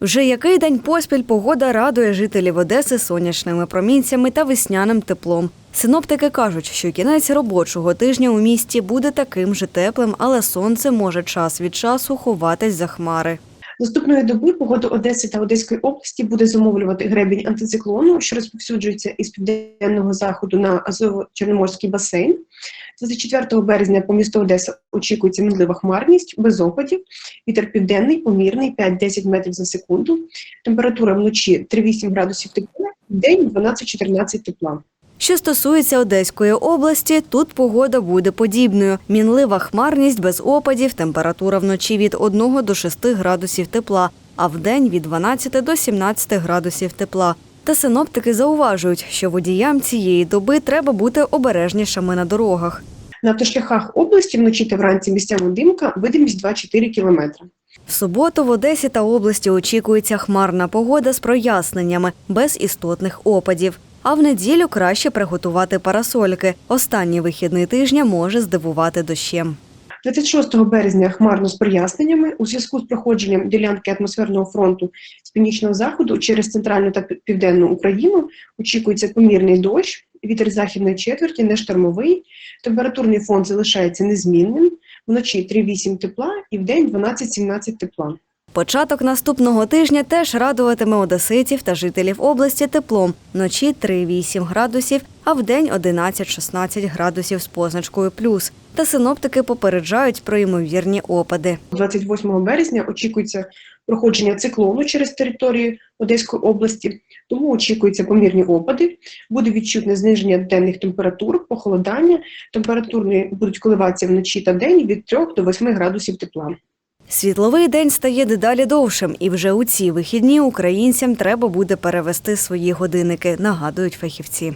Вже який день поспіль погода радує жителів Одеси сонячними промінцями та весняним теплом. Синоптики кажуть, що кінець робочого тижня у місті буде таким же теплим, але сонце може час від часу ховатись за хмари. Наступної доби погода Одеси та Одеської області буде зумовлювати гребінь антициклону, що розповсюджується із південного заходу на Азово-Чорноморський басейн. 24 березня по місту Одеса очікується мінлива хмарність без опадів. Вітер південний, помірний 5-10 метрів за секунду. Температура вночі 3-8 градусів тепла, в день 12-14 тепла. Що стосується Одеської області, тут погода буде подібною. Мінлива хмарність без опадів, температура вночі від 1 до 6 градусів тепла, а вдень від 12 до 17 градусів тепла. Та синоптики зауважують, що водіям цієї доби треба бути обережнішими на дорогах. На автошляхах області вночі та вранці місцями димка, видимість 2-4 кілометри. В суботу в Одесі та області очікується хмарна погода з проясненнями, без істотних опадів. А в неділю краще приготувати парасольки. Останній вихідний тижня може здивувати дощем. 26 березня хмарно з проясненнями у зв'язку з проходженням ділянки атмосферного фронту з північного заходу через центральну та південну Україну очікується помірний дощ. Вітер західної четверті не штормовий. Температурний фон залишається незмінним. Вночі 3-8 тепла і вдень 12-17 тепла. Початок наступного тижня теж радуватиме одеситів та жителів області теплом. Вночі 3-8 градусів, а вдень 11-16 градусів з позначкою плюс. Та синоптики попереджають про ймовірні опади. 28 березня очікується проходження циклону через територію Одеської області, тому очікуються помірні опади, буде відчутне зниження денних температур, похолодання. Температурні будуть коливатися вночі та день від 3 до 8 градусів тепла. Світловий день стає дедалі довшим, і вже у ці вихідні українцям треба буде перевести свої годинники, нагадують фахівці.